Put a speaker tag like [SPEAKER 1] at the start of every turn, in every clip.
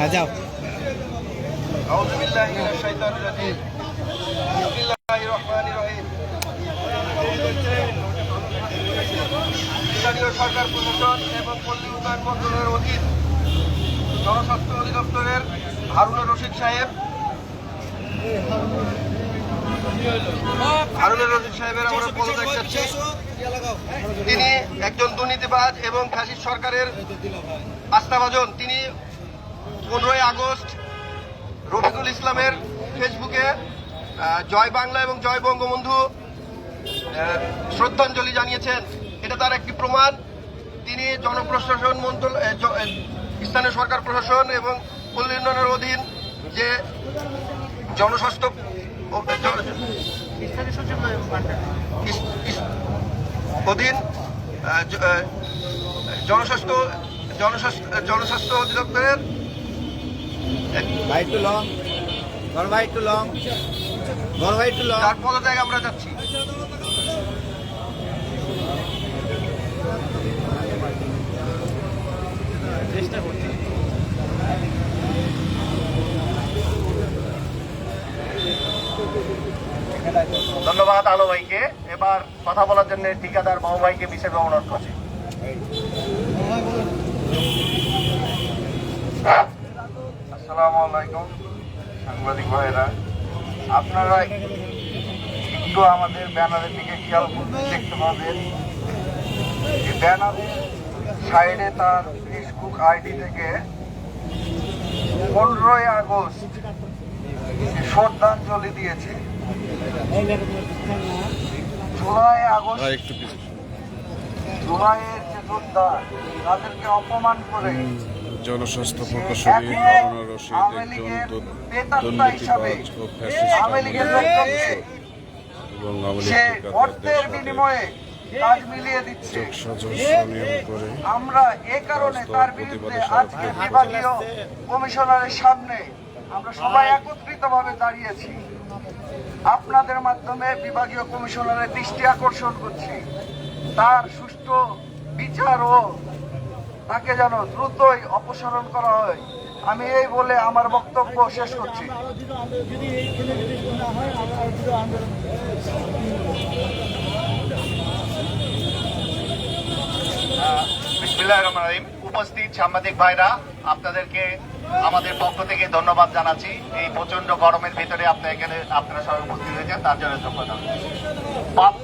[SPEAKER 1] হ্যাঁ, যাও।
[SPEAKER 2] সরকার এবং পল্লী জনস্বাস্থ্য অধিদপ্তরের হারুনুর সাহেব সাহেবের তিনি একজন দুর্নীতিবাদ এবং ফ্যাসিস্ট সরকারের আস্থাভাজন। তিনি পনেরোই আগস্ট রফিকুল ইসলামের ফেসবুকে জয় বাংলা এবং জয় বঙ্গবন্ধু শ্রদ্ধাঞ্জলি জানিয়েছেন। এটা তার একটি প্রমাণ। তিনি জনপ্রশাসন মন্ত্রণ আহ, স্থানীয় সরকার প্রশাসন এবং পল্লী উন্নয়নের অধীন যে জনস্বাস্থ্য অধীন জনস্বাস্থ্য জনস্বাস্থ্য জনস্বাস্থ্য অধিদপ্তরের
[SPEAKER 1] ভাই একটু লং বড় ভাই একটু লং বড় ভাই একটু লং
[SPEAKER 2] তার পদত্যাগ আমরা যাচ্ছি?
[SPEAKER 3] ধন্যবাদ আলো ভাইকে। এবার কথা বলার জন্য ঠিকাদার বাবু ভাইকে বিশেষ অনুরোধ করছি।
[SPEAKER 2] আসসালামু আলাইকুম সাংবাদিক ভাইরা আপনারা একটু আমাদের ব্যানারের দিকে খেয়াল করতে দেখতে পাবেন এই ব্যানারের সাইডে তার ফেসবুক আইডি থেকে পনেরোই আগস্ট শ্রদ্ধাঞ্জলি দিয়েছে জুলাই আগস্ট জুলাইয়ের যে যোদ্ধা তাদেরকে অপমান করে
[SPEAKER 4] জনস্বাস্থ্য প্রকৌশলী হারুনা রশিদ একজন দুর্নীতিবাজ ও ফ্যাসিস্ট
[SPEAKER 2] লোকজনকে
[SPEAKER 4] এবং
[SPEAKER 2] সে অর্থের বিনিময়ে কাজ মিলিয়ে দিচ্ছে।
[SPEAKER 4] যোগসাজশ নিয়োগ করে
[SPEAKER 2] আমরা এ কারণে তার বিরুদ্ধে আজকে বিভাগীয় কমিশনারের সামনে আমরা সবাই একত্রিত ভাবে দাঁড়িয়েছি। আপনাদের মাধ্যমে বিভাগীয় কমিশনারের দৃষ্টি আকর্ষণ করছি। তার সুষ্ঠু বিচার ও তাকে যেন দ্রুতই অপসারণ করা হয়। আমি এই বলে আমার বক্তব্য শেষ করছি।
[SPEAKER 3] উপস্থিত সাংবাদিক ভাইরা, আপনাদেরকে আমাদের পক্ষ থেকে ধন্যবাদ জানাচ্ছি। এই প্রচণ্ড গরমের ভিতরে আপনার এখানে, আপনারা সবাই উপস্থিত হয়েছেন, তার জন্য ধন্যবাদ।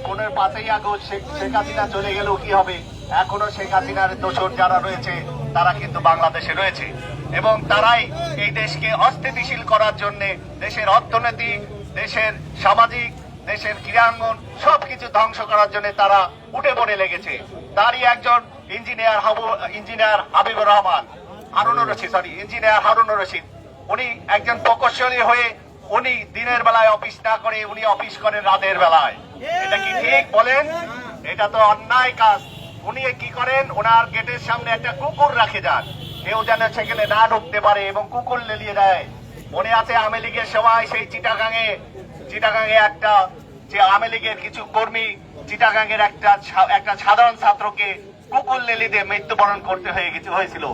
[SPEAKER 3] পনেরো পাঁচই আগস্ট শেখ শেখ হাসিনা চলে গেলেও কি হবে? এখনও শেখ হাসিনার দোষর যারা রয়েছে, তারা কিন্তু বাংলাদেশে রয়েছে। এবং তারাই এই দেশকে অস্থিতিশীল করার জন্য দেশের অর্থনীতি, দেশের সামাজিক, দেশের ক্রীড়াঙ্গন, সবকিছু ধ্বংস করার জন্য তারা উঠে পড়ে লেগেছে। তারই একজন engineer Habu, engineer Habibur Rahman, Harunur Rashid sorry engineer Harunur Rashid. উনি একজন প্রকৌশলী হয়ে উনি দিনের বেলায় অফিস না করে উনি অফিস করেন রাতের বেলায়। এটা কি ঠিক বলেন? এটা তো অন্যায় কাজ। উনি কি করেন? ওনার গেটের সামনে একটা কুকুর রাখে যান। কেউ যেন সেখানে না ঢুকতে পারে এবং কুকুর লেলিয়ে দেয়। মনে আছে আওয়ামী লীগের সময় সেই চিটাগাঙে চিটাগাঙে একটা, যে আওয়ামী লীগের কিছু কর্মী চিটাগাঙের একটা একটা সাধারণ ছাত্রকে কুকুর লেলিতে মৃত্যুবরণ করতে হয়ে গেছে, হয়েছিল।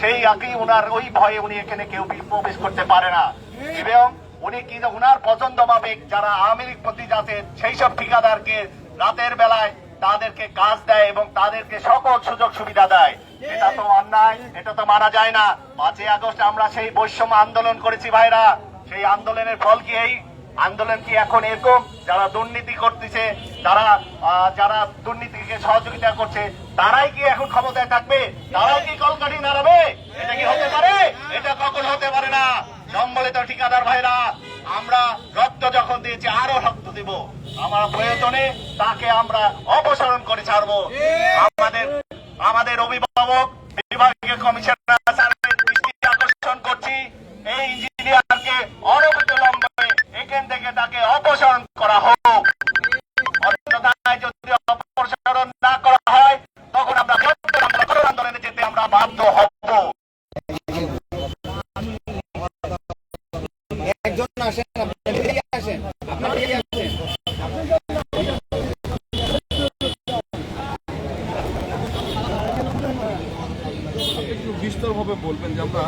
[SPEAKER 3] সেই আগেই ওনার, ওই ভয়ে উনি এখানে কেউ প্রবেশ করতে পারে না। এবং উনি কি ওনার পছন্দ মাফিক যারা আওয়ামী লীগ প্রতি যাতে সেই সব ঠিকাদারকে রাতের বেলায় তাদেরকে কাজ দেয় এবং তাদেরকে সকল সুযোগ সুবিধা দেয়। এটা তো অন্যায় এটা তো মানা যায় না। পাঁচই আগস্ট আমরা সেই বৈষম্য আন্দোলন করেছি ভাইরা। সেই আন্দোলনের ফল কি এই? আন্দোলন কি এখন এরকম? যারা দুর্নীতি করতেছে যারা যারা দুর্নীতিকে সহযোগিতা করছে তারাই কি এখন ক্ষমতায় থাকবে? তারাই কি কলকাঠি নাড়াবে? এটা কি হতে পারে? এটা কখন হতে পারে না। সম্বলিত ঠিকাদার ভাইরা, আমরা রক্ত যখন দিয়েছি, আরও রক্ত দিব। আমার প্রয়োজনে তাকে আমরা অপসারণ করে ছাড়বো। আমাদের আমাদের অভিভাবক, বিভাগীয় কমিশনার আকর্ষণ করছি। এই ইঞ্জিনিয়ারকে অনবলম্বে এখান থেকে তাকে অপসারণ করা হোক।
[SPEAKER 5] একটু বিস্তরভাবে বলবেন যে আমরা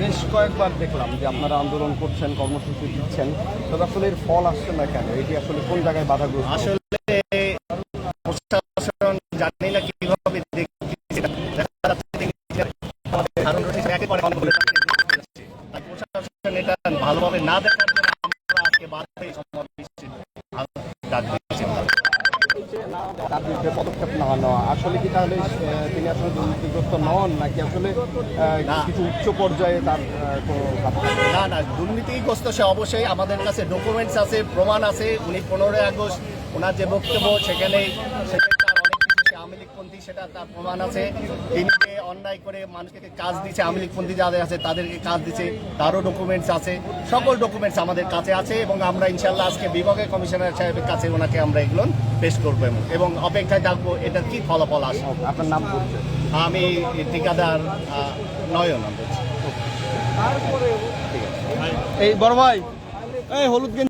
[SPEAKER 5] বেশ কয়েকবার দেখলাম যে আপনারা আন্দোলন করছেন, কর্মসূচি দিচ্ছেন, তবে আসলে এর ফল আসছে না কেন? এটি আসলে কোন জায়গায় বাধাগ্রস্ত?
[SPEAKER 3] আসলে প্রশাসন জানি না কীভাবে প্রশাসন এটা ভালোভাবে না দেখার জন্য আমরা আজকে বাধ্য
[SPEAKER 5] তার বিরুদ্ধে পদক্ষেপ না নেওয়া। আসলে কি তাহলে তিনি আসলে দুর্নীতিগ্রস্ত নন নাকি আসলে কিছু উচ্চ পর্যায়ে তার?
[SPEAKER 3] না না দুর্নীতিগ্রস্ত সে অবশ্যই। আমাদের কাছে ডকুমেন্টস আছে প্রমাণ আছে। উনি পনেরোই আগস্ট ওনার যে বক্তব্য সেখানে অনেক কিছু আওয়ামী লীগপন্থী সেটা তার প্রমাণ আছে। তিনি অন্যায় করে মানুষকে কাজ দিচ্ছে আওয়ামী লীগপন্থী যাদের আছে তাদেরকে কাজ দিচ্ছে তারও ডকুমেন্টস আছে সকল ডকুমেন্টস আমাদের কাছে আছে এবং আমরা ইনশাল্লাহ আজকে বিভাগীয় কমিশনার সাহেবের কাছে ওনাকে আমরা এগুলো পেশ করব এবং- এবং অপেক্ষায় থাকব এটা কি ফলাফল আসে
[SPEAKER 5] আপনার নাম
[SPEAKER 3] আমি ঠিকাদার নয়ন আমি।
[SPEAKER 5] এই বড় ভাই এই হলুদ